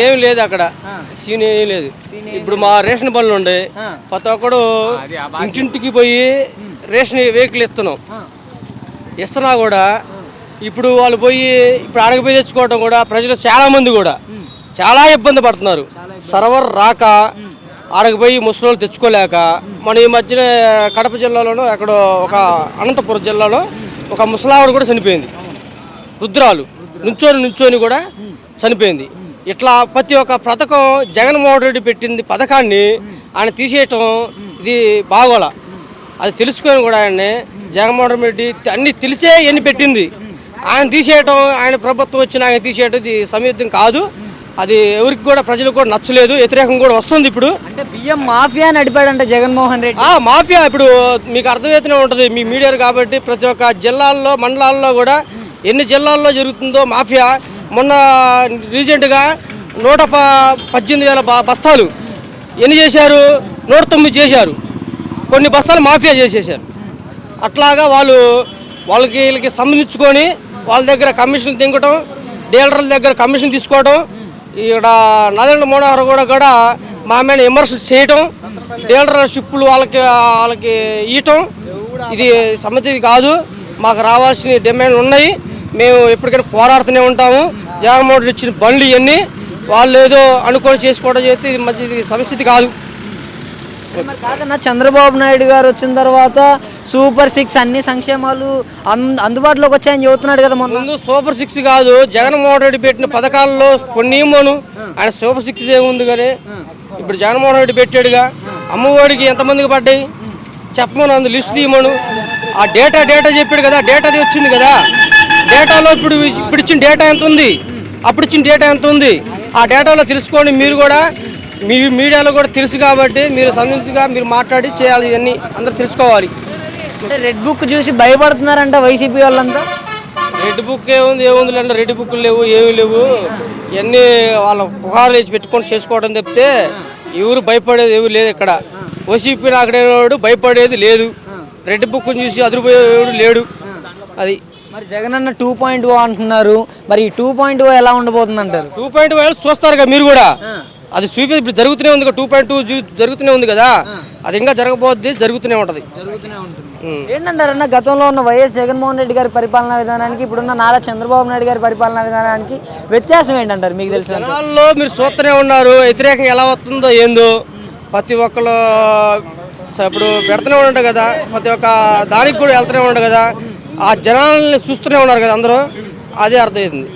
ఏం లేదు అక్కడ. సీన్ ఏం లేదు. ఇప్పుడు మా రేషన్ బండ్లు ఉండే. ప్రతి ఒక్కడు ఇంటింటికి పోయి రేషన్ వెహికల్ ఇస్తున్నాం. ఇస్తున్నా కూడా ఇప్పుడు వాళ్ళు పోయి ఇప్పుడు అడగపోయి తెచ్చుకోవడం కూడా ప్రజలు చాలా మంది కూడా చాలా ఇబ్బంది పడుతున్నారు. సర్వర్ రాక ఆడకపోయి ముసలోళ్ళు తెచ్చుకోలేక మన ఈ మధ్యన కడప జిల్లాలోనూ అక్కడ ఒక అనంతపురం జిల్లాలో ఒక ముసలావిడ కూడా చనిపోయింది. రుద్రాలు. నుంచొని నుంచొని కూడా చనిపోయింది. ఇట్లా ప్రతి ఒక్క పథకం జగన్మోహన్ రెడ్డి పెట్టింది పథకాన్ని ఆయన తీసేయటం ఇది బాగోలా. అది తెలుసుకొని కూడా ఆయన్ని జగన్మోహన్ రెడ్డి అన్ని తెలిసే ఎన్ని పెట్టింది. ఆయన తీసేయటం ఆయన ప్రభుత్వం వచ్చిన ఆయన తీసేయటం ఇది సమీర్థం కాదు. అది ఎవరికి కూడా ప్రజలకు కూడా నచ్చలేదు. వ్యతిరేకం కూడా వస్తుంది ఇప్పుడు. అంటే బియ్యం మాఫియా నడిపాడంట జగన్మోహన్ రెడ్డి. ఆ మాఫియా ఇప్పుడు మీకు అర్థమవుతూనే ఉంటుంది. మీ మీడియా కాబట్టి ప్రతి ఒక్క జిల్లాల్లో మండలాల్లో కూడా ఎన్ని జిల్లాల్లో జరుగుతుందో మాఫియా. మొన్న రీసెంట్గా నూట ప పద్దెనిమిది వేల బస్తాలు ఎన్ని చేశారు? నూట తొమ్మిది చేశారు. కొన్ని బస్తాలు మాఫియా చేసేసారు అట్లాగా వాళ్ళు వాళ్ళకి వీళ్ళకి సంబంధించుకొని వాళ్ళ దగ్గర కమిషన్ తింగటం డీలర్ల దగ్గర కమిషన్ తీసుకోవడం ఇక్కడ నదండ మనోహర్ కూడా కూడా మా మీద విమర్శ చేయటం డీలర్షిప్లు వాళ్ళకి వాళ్ళకి ఇవ్వటం ఇది సమ్మతి కాదు. మాకు రావాల్సిన డిమాండ్లు ఉన్నాయి. మేము ఎప్పటికైనా పోరాడుతూనే ఉంటాము. జగన్మోహన్ రెడ్డి ఇచ్చిన బండ్లు ఇవన్నీ వాళ్ళు ఏదో అనుకొని చేసుకోవడం చేస్తే ఇది మంచి ఇది సమస్యది కాదు. కాదన్నా చంద్రబాబు నాయుడు గారు వచ్చిన తర్వాత సూపర్ సిక్స్ అన్ని సంక్షేమాలు అందుబాటులోకి వచ్చాయని చెబుతున్నాడు కదా ముందు సూపర్ సిక్స్ కాదు జగన్మోహన్ రెడ్డి పెట్టిన పథకాల్లో కొన్ని ఇమ్మను ఆయన సూపర్ సిక్స్ ఏముంది కానీ ఇప్పుడు జగన్మోహన్ రెడ్డి పెట్టాడుగా. అమ్మఒడికి ఎంతమందికి పడ్డాయి? చెప్పమను అందు లిస్ట్ తీయమను. ఆ డేటా డేటా చెప్పాడు కదా డేటాది వచ్చింది కదా. డేటాలో ఇప్పుడు ఇప్పుడు ఇచ్చిన డేటా ఎంత ఉంది? అప్పుడు ఇచ్చిన డేటా ఎంత ఉంది? ఆ డేటాలో తెలుసుకోండి. మీరు కూడా మీ మీడియాలో కూడా తెలుసు కాబట్టి మీరు సంబంధించిగా మీరు మాట్లాడి చేయాలి. ఇవన్నీ అందరూ తెలుసుకోవాలి. అంటే రెడ్ బుక్ చూసి భయపడుతున్నారంట వైసీపీ వాళ్ళంతా? రెడ్ బుక్ ఏముంది ఏముంది లేండి రెడ్ బుక్ లేవు ఏమీ లేవు. ఇవన్నీ వాళ్ళ పుకార్లు వేసి పెట్టుకొని చేసుకోవడం తప్పితే ఎవరు భయపడేది ఏమీ లేదు ఇక్కడ. వైసీపీ నాకడేవాడు భయపడేది లేదు. రెడ్ బుక్ చూసి అదిరిపోయేవాడు లేడు. అది మరి జగన్ అన్న టూ పాయింట్ ఓ అంటున్నారు. మరి ఈ టూ పాయింట్ ఓ ఎలా ఉండబోతుంది అంటారు టూ పాయింట్ ఫైవ్ చూస్తారుగా మీరు కూడా? అది చూపి ఇప్పుడు జరుగుతూనే ఉంది టూ పాయింట్ టూ జరుగుతూనే ఉంది కదా? అది ఇంకా జరగబోద్ది జరుగుతూనే ఉంటది. జరుగుతూనే ఉంటుంది. ఏంటంటారన్న గతంలో ఉన్న వైఎస్ జగన్మోహన్ రెడ్డి గారి పరిపాలనా విధానానికి ఇప్పుడున్న నారా చంద్రబాబు నాయుడు గారి పరిపాలనా విధానానికి వ్యత్యాసం ఏంటంటారు మీకు తెలిసిన జనాల్లో మీరు చూస్తూనే ఉన్నారు వ్యతిరేకం ఎలా వస్తుందో ఏందో. ప్రతి ఒక్కరు ఇప్పుడు పెడుతూనే ఉండ కదా ప్రతి ఒక్క దానికి కూడా వెళ్తూనే ఉండ కదా. ఆ జనాల్ని చూస్తూనే ఉన్నారు కదా అందరూ అదే అర్థమైంది.